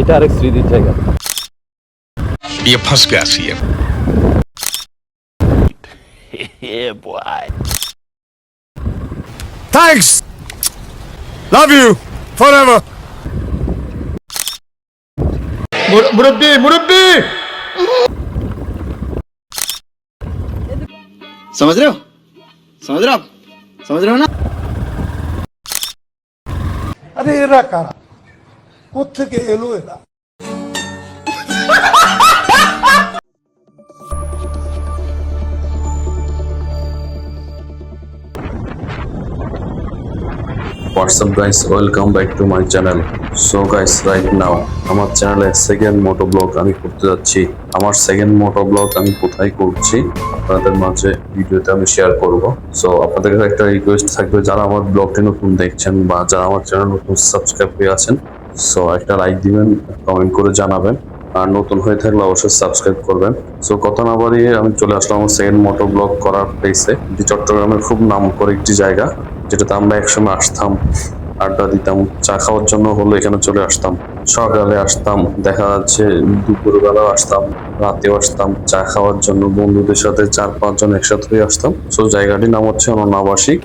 এটা আরেক স্মৃতির জায়গা ये फंस गया CM Thanks. Love you forever. মুরব্বী মুরব্বী समझ रहे हो समझ रहे हो आप समझ रहे हो ना আরে এরা কারা কোথেকে এলো এরা? What's up guys, welcome back to my channel. So guys, right now আমার চ্যানেলে সেকেন্ড মোটো ব্লগ আমি করতে যাচ্ছি। আমার সেকেন্ড মোটো ব্লগ আমি কোথায় করছি আপনাদের মাঝে ভিডিওতে আমি শেয়ার করব। সো আপনাদের কাছে একটা রিকোয়েস্ট থাকবে যারা আমার ব্লগটি নতুন দেখছেন বা যারা আমার চ্যানেল নতুন সাবস্ক্রাইব হয়ে আছেন সো একটা লাইক দিবেন কমেন্ট করে জানাবেন। আর নতুন হয়ে থাকলে অবশ্যই সাবস্ক্রাইব করবেন। সো কথা না বাড়িয়ে আমি চলে আসলাম আমার সেকেন্ড মোটো ব্লগ করার প্লেসে এটি চট্টগ্রামের খুব নাম করে একটি জায়গা, যেটাতে আমরা একসময় আসতাম, আড্ডা দিতাম, চা খাওয়ার জন্য হলো এখানে চলে আসতাম। সকালে আসতাম, দেখা যাচ্ছে দুপুরবেলাও আসতাম, রাতেও আসতাম, চা খাওয়ার জন্য বন্ধুদের সাথে চার পাঁচজন একসাথে হয়ে আসতাম। সো জায়গাটির নাম হচ্ছে অনাবাসিক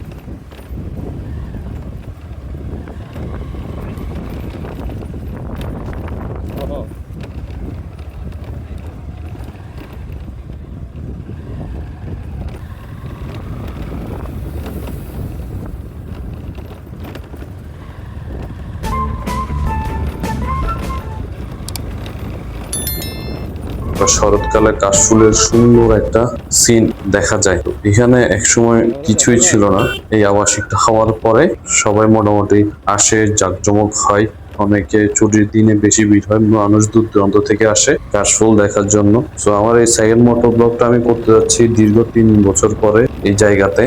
বা শরৎকালে কাশফুলের সুন্দর একটা সিন দেখা যায়। এখানে একসময় কিছুই ছিল না। এই আবাসিকটা হওয়ার পরে সবাই মোটামুটি আসে, জাঁকজমক হয়। অনেকে ছুটির দিনে বেশি ভিড় হয়। মানুষ দূর দূরান্ত থেকে আসে কাশফুল দেখার জন্য। তো আমার এই সেকেন্ড মোটর ব্লগটা আমি করতে যাচ্ছি দীর্ঘ তিন বছর পরে এই জায়গাতে।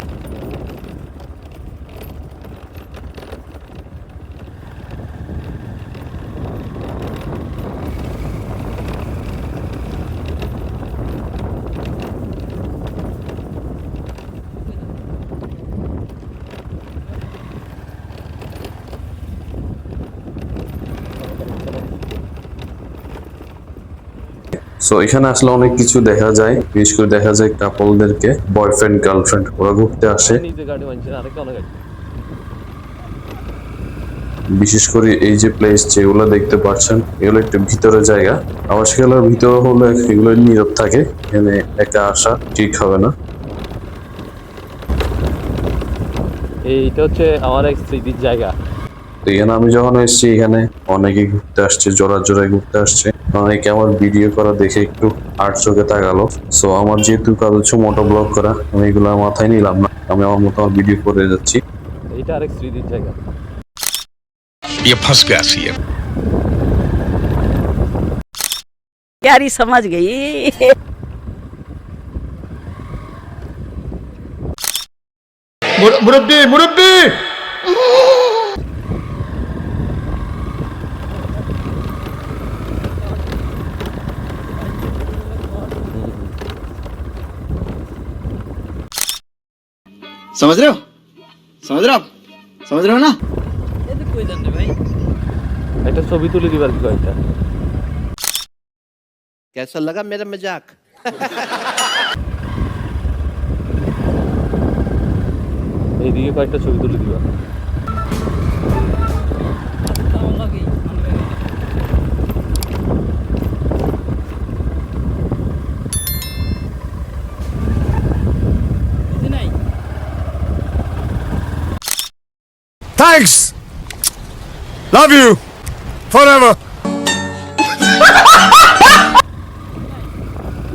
সো এখানে আসলে অনেক কিছু দেখা যায়। বিশেষ করে দেখা যায় কাপলদেরকে বয়ফ্রেন্ড গার্লফ্রেন্ড ওরা ঘুরতে আসে। বিশেষ করে এই যে প্লেস যেগুলো দেখতে পাচ্ছেন এগুলো একটু ভিতরে জায়গা। আবার সেগুলোর ভিতরে হলে এগুলো নীরব থাকে এখানে একা আসা ঠিক হবে না। এইটা হচ্ছে আমার এক স্মৃতির জায়গা। তো এখানে আমি যখন এসেছি এখানে অনেকে ঘুরতে আসছে জোড়া জোড়ায় ঘুরতে আসছে। অনেকে আমার ভিডিও করা দেখে একটু আট চোখে তাকালো সো আমার যেহেতু কাজ হচ্ছে মোটো ব্লগ করা আমি এগুলো মাথায় নিলাম না আমি আমার মতো আমার ভিডিও করে যাচ্ছি এইটা আরেক স্মৃতির জায়গা ये फंस गया सीएम यारी समझ गई মুরব্বী মুরব্বী समझ रहे हो समझ रहे हो आप समझ रहे हो ना একটা ছবি তুলে দিবার কি কয়েকটা कैसा लगा मेरा मजाक এইদিকে কয়েকটা ছবি তুলে দিবা Thanks. Love you. Forever.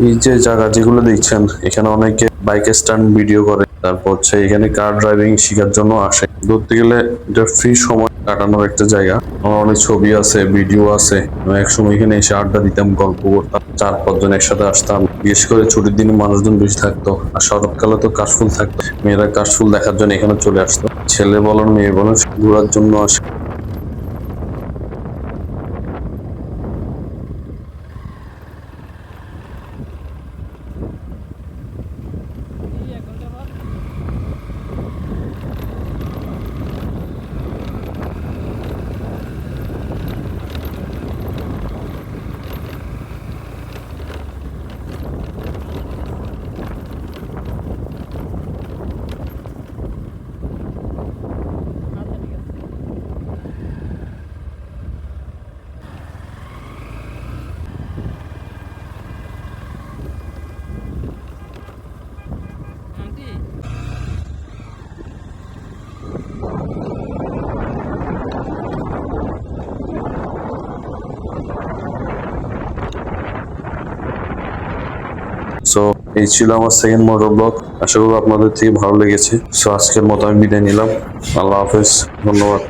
এই যে জায়গা যেগুলো দেখছেন, এখানে অনেকে বাইক স্ট্যান্ড ভিডিও করে। তারপর হচ্ছে এখানে কার ড্রাইভিং শেখার জন্য আসে। ধরতে গেলে এটা ফ্রি সময় কাটানোর একটা জায়গা। আমার অনেক ছবি আছে ভিডিও আছে। একসময় এখানে এসে আড্ডা দিতাম, গল্প করতাম। চার পাঁচজন একসাথে আসতাম। বিশেষ করে ছুটির দিনে মানুষজন বেশি থাকতো। আর শরৎকালে তো কাশফুল থাকতো। মেয়েরা কাশফুল দেখার জন্য এখানে চলে আসতো। ছেলে বলেন মেয়ে বলেন ঘোরার জন্য আসে। সো এই ছিল আমার সেকেন্ড মোটর ব্লগ আশা করি আপনাদের থেকে ভালো লেগেছে। সো আজকের মতো আমি বিদায় নিলাম। আল্লাহ হাফেজ। ধন্যবাদ।